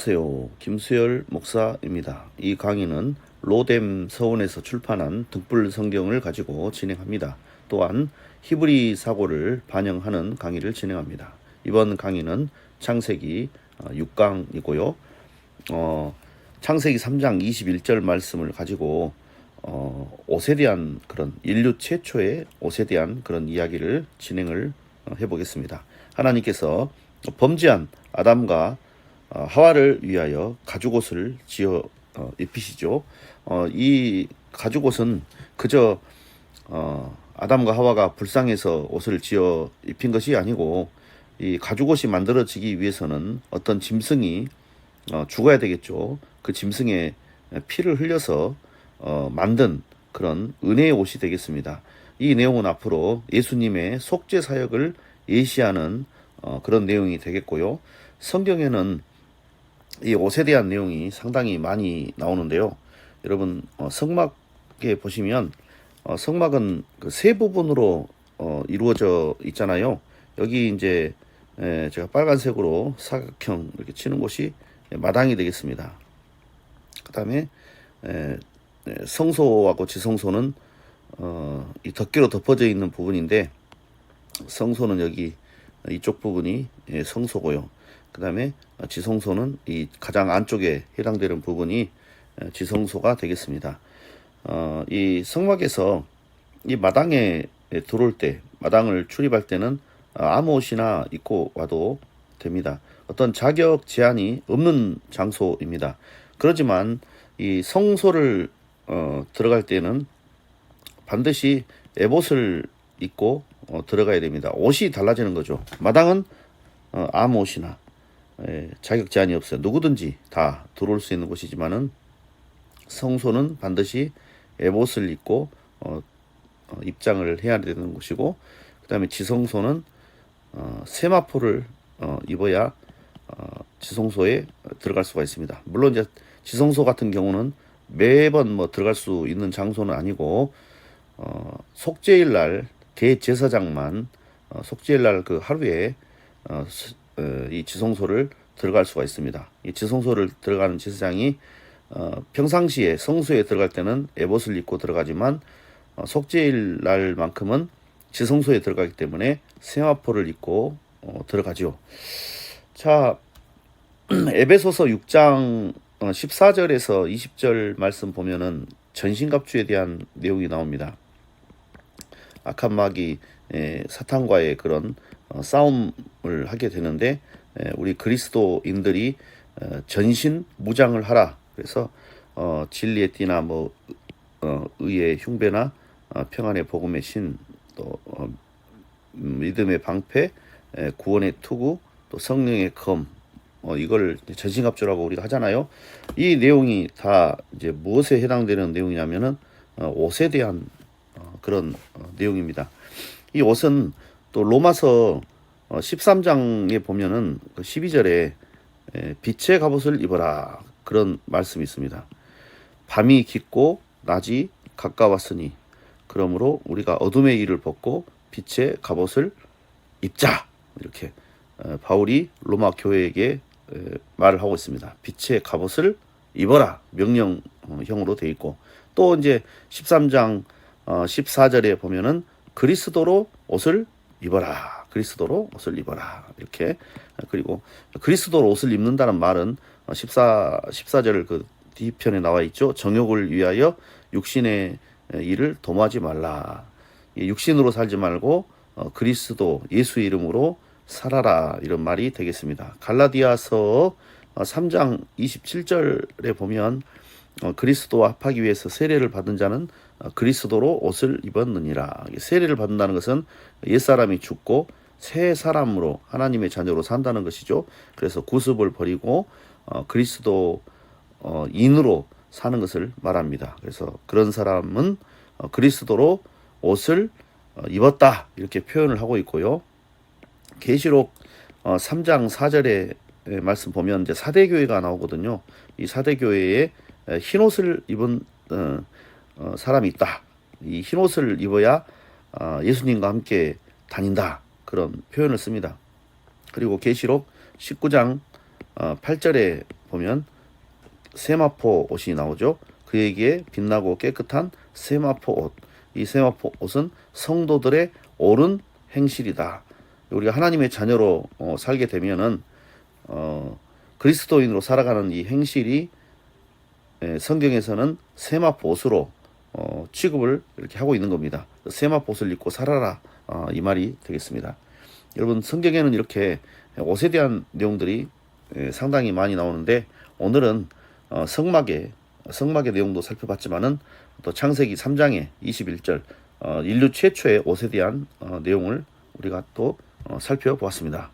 안녕하세요. 김수열 목사입니다. 이 강의는 로뎀 서원에서 출판한 등불 성경을 가지고 진행합니다. 또한 히브리 사고를 반영하는 강의를 진행합니다. 이번 강의는 창세기 6강이고요. 어, 창세기 3장 21절 말씀을 가지고 어, 옷에 대한 그런 인류 최초의 옷에 대한 그런 이야기를 진행을 어, 해보겠습니다. 하나님께서 범죄한 아담과 어, 하와를 위하여 가죽옷을 지어 어, 입히시죠. 어, 이 가죽옷은 그저 어, 아담과 하와가 불쌍해서 옷을 지어 입힌 것이 아니고 이 가죽옷이 만들어지기 위해서는 어떤 짐승이 어, 죽어야 되겠죠. 그 짐승의 피를 흘려서 어, 만든 그런 은혜의 옷이 되겠습니다. 이 내용은 앞으로 예수님의 속죄 사역을 예시하는 어, 그런 내용이 되겠고요. 성경에는 이 옷에 대한 내용이 상당히 많이 나오는데요. 여러분 어, 성막에 보시면 어, 성막은 그 세 부분으로 어, 이루어져 있잖아요. 여기 이제 에, 제가 빨간색으로 사각형 이렇게 치는 곳이 마당이 되겠습니다. 그 다음에 에, 에, 성소하고 지성소는 어, 이 덮개로 덮어져 있는 부분인데 성소는 여기 이쪽 부분이 예, 성소고요. 그 다음에 지성소는 이 가장 안쪽에 해당되는 부분이 에, 지성소가 되겠습니다. 어, 이 성막에서 이 마당에 들어올 때 마당을 출입할 때는 어, 아무 옷이나 입고 와도 됩니다. 어떤 자격 제한이 없는 장소입니다. 그렇지만 이 성소를 어, 들어갈 때는 반드시 에봇을 입고 어, 들어가야 됩니다. 옷이 달라지는 거죠. 마당은 어, 아무 옷이나 예, 자격 제한이 없어요. 누구든지 다 들어올 수 있는 곳이지만은 성소는 반드시 에봇을 입고 어, 어, 입장을 해야 되는 곳이고 그 다음에 지성소는 어, 세마포를 어, 입어야 어, 지성소에 들어갈 수가 있습니다. 물론 이제 지성소 같은 경우는 매번 뭐 들어갈 수 있는 장소는 아니고 어, 속죄일 날 대제사장만 어, 속죄일 날 그 하루에 어, 이 지성소를 들어갈 수가 있습니다. 이 지성소를 들어가는 제사장이 어, 평상시에 성소에 들어갈 때는 에봇을 입고 들어가지만 어, 속죄일 날만큼은 지성소에 들어가기 때문에 세마포를 입고 어, 들어가죠. 자, 에베소서 6장 14절에서 20절 말씀 보면은 전신갑주에 대한 내용이 나옵니다. 악한 마귀 에, 사탄과의 그런 어, 싸움을 하게 되는데 에, 우리 그리스도인들이 어, 전신 무장을 하라. 그래서 어, 진리의 띠나 뭐 어, 의의 흉배나 어, 평안의 복음의 신, 또 어, 음, 믿음의 방패, 에, 구원의 투구, 또 성령의 검, 어, 이걸 전신갑주라고 우리가 하잖아요. 이 내용이 다 이제 무엇에 해당되는 내용이냐면은 어, 옷에 대한 어, 그런 어, 내용입니다. 이 옷은 또 로마서 어, 13장에 보면은 그 12절에 에, 빛의 갑옷을 입어라 그런 말씀이 있습니다. 밤이 깊고 낮이 가까웠으니 그러므로 우리가 어둠의 일을 벗고 빛의 갑옷을 입자 이렇게 어, 바울이 로마 교회에게 에, 말을 하고 있습니다. 빛의 갑옷을 입어라 명령형으로 돼 있고 또 이제 13장 어, 14절에 보면은 그리스도로 옷을 입어라. 그리스도로 옷을 입어라. 이렇게 그리고 그리스도로 옷을 입는다는 말은 어, 14 14절 그 뒤편에 나와 있죠. 정욕을 위하여 육신의 일을 도모하지 말라. 이 육신으로 살지 말고 어, 그리스도 예수 이름으로 살아라 이런 말이 되겠습니다. 갈라디아서 어, 3장 27절에 보면 어, 그리스도와 합하기 위해서 세례를 받은 자는 어, 그리스도로 옷을 입었느니라. 이 세례를 받는다는 것은 옛 사람이 죽고 새 사람으로 하나님의 자녀로 산다는 것이죠. 그래서 구습을 버리고 어, 그리스도 어, 인으로 사는 것을 말합니다. 그래서 그런 사람은 어, 그리스도로 옷을 어, 입었다 이렇게 표현을 하고 있고요. 계시록 어, 3장 4절에 말씀 보면 이제 사대 교회가 나오거든요. 이 사대 교회에 에, 흰 옷을 입은 어, 어, 사람이 있다. 이 흰 옷을 입어야 어, 예수님과 함께 다닌다. 그런 표현을 씁니다. 그리고 계시록 19장 어, 8절에 보면 세마포 옷이 나오죠. 그에게 빛나고 깨끗한 세마포 옷. 이 세마포 옷은 성도들의 옳은 행실이다. 우리가 하나님의 자녀로 어, 살게 되면은 어, 그리스도인으로 살아가는 이 행실이 예, 성경에서는 세마포 옷으로 어, 취급을 이렇게 하고 있는 겁니다. 옷을 입고 살아라 어, 이 말이 되겠습니다. 여러분 성경에는 이렇게 옷에 대한 내용들이 예, 상당히 많이 나오는데 오늘은 어, 성막의 성막의 내용도 살펴봤지만은 또 창세기 3장의 21절 어, 인류 최초의 옷에 대한 어, 내용을 우리가 또 어, 살펴보았습니다.